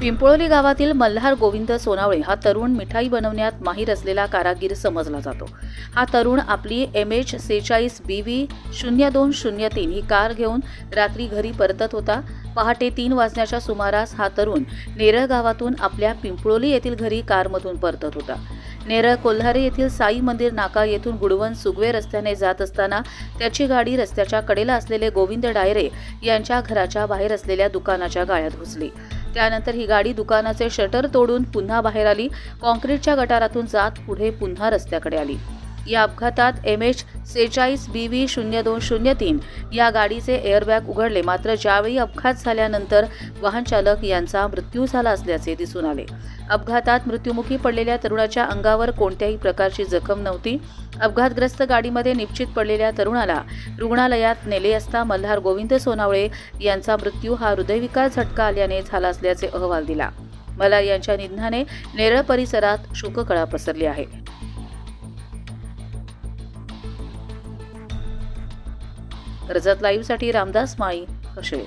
पिंपळोली गावातील मल्हार गोविंद सोनावळे हा तरुण मिठाई बनवण्यात माहीर असलेला कारागीर समजला जातो. हा तरुण आपली एम एच सेहेचाळीस बी व्ही शून्य दोन शून्य तीन ही कार घेऊन रात्री घरी परतत होता. पहाटे तीन वाजण्याच्या सुमारास हा तरुण नेरळ गावातून आपल्या पिंपळोली येथील घरी कारमधून परतत होता. नेरळ कोल्हारे येथील साई मंदिर नाका येथून गुडवन सुगवे रस्त्याने जात असताना त्याची गाडी रस्त्याच्या कडेला असलेले गोविंद डायरे यांच्या घराच्या बाहेर असलेल्या दुकानाच्या गाळ्यात घुसली. त्यानंतर ही गाडी दुकानाचे शटर तोडून पुन्हा बाहेर आली. कॉन्क्रीटच्या गटारातून जात पुढे पुन्हा रस्त्याकडे आली. या अपघातात एम एच सेहेचाळीस बी व्ही शून्य दोन शून्य तीन या गाडीचे एअरबॅग उघडले. मात्र ज्यावेळी अपघात झाल्यानंतर वाहनचालक यांचा मृत्यू झाला असल्याचे दिसून आले. अपघातात मृत्युमुखी पडलेल्या तरुणाच्या अंगावर कोणत्याही प्रकारची जखम नव्हती. अपघातग्रस्त गाडीमध्ये निश्चित पडलेल्या तरुणाला रुग्णालयात नेले असता मल्हार गोविंद सोनावळे यांचा मृत्यू हा हृदयविकार झटका आल्याने झाला असल्याचे अहवाल दिला. मल्हार यांच्या निधनाने नेरळ परिसरात शोककळा पसरली आहे. कर्जत लाईव्हसाठी रामदास माळी कशे